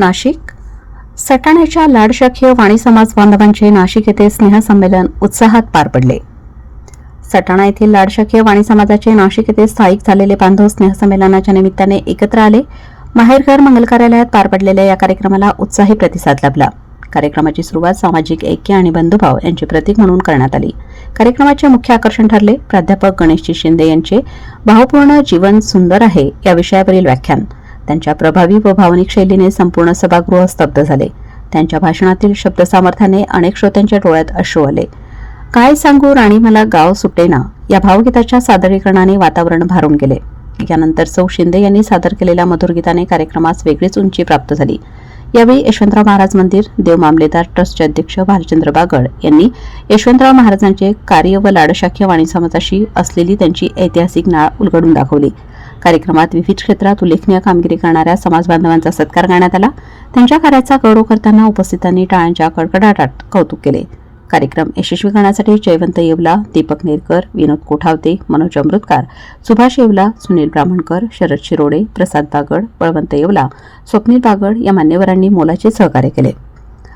नाशिक. सटाण्याच्या लाडशाखीय वाणी समाज बांधवांचे नाशिक येथे स्नेहसंमेलन उत्साहात पार पडले. सटाणा येथील लाडशाखीय वाणी समाजाचे नाशिक येथे स्थायिक झालेले बांधव स्नेहसंमेलनाच्या निमित्ताने एकत्र आले. माहेरघर मंगल कार्यालयात पार पडलेल्या या कार्यक्रमाला उत्साही प्रतिसाद लाभला. कार्यक्रमाची सुरुवात सामाजिक ऐक्य आणि बंधुभाव यांचे प्रतीक म्हणून करण्यात आली. कार्यक्रमाचे मुख्य आकर्षण ठरले. प्राध्यापक गणेशजी शिंदे यांचे भावपूर्ण जीवन सुंदर आहे या विषयावरील व्याख्यान. त्यांच्या प्रभावी व भावनिक शैलीने संपूर्ण सभागृह स्तब्ध झाले. त्यांच्या भाषणातील शब्दसामर्थ्याने अनेक श्रोत्यांच्या डोळ्यात अश्रू आले. काय सांगू राणी मला गाव सुटेना या भावगीताच्या सादरीकरणाने वातावरण भारून गेले. यानंतर सौ शिंदे यांनी सादर केलेल्या मधुर गीताने कार्यक्रमास वेगळीच उंची प्राप्त झाली. यावेळी यशवंतराव महाराज मंदिर देव मामलेदार ट्रस्टचे अध्यक्ष भालचंद्र बागड यांनी यशवंतराव महाराजांचे कार्य व लाडशाख्य वाणी समाजाशी असलेली त्यांची ऐतिहासिक नाळ उलगडून दाखवली. कार्यक्रमात विविध क्षेत्रात उल्लेखनीय कामगिरी करणाऱ्या समाज बांधवांचा सत्कार करण्यात आला. त्यांच्या कार्याचा गौरव करताना उपस्थितांनी टाळ्यांच्या कडकडाटात कौतुक केले. कार्यक्रम यशस्वी करण्यासाठी जयवंत येवला दीपक नेरकर विनोद कोठावते मनोज अमृतकार सुभाष येवला सुनील ब्राह्मणकर शरद शिरोडे प्रसाद बागड बळवंत येवला स्वप्नील बागड या मान्यवरांनी मोलाचे सहकार्य केले.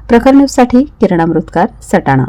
प्रखर न्यूजसाठी किरण अमृतकार सटाणा.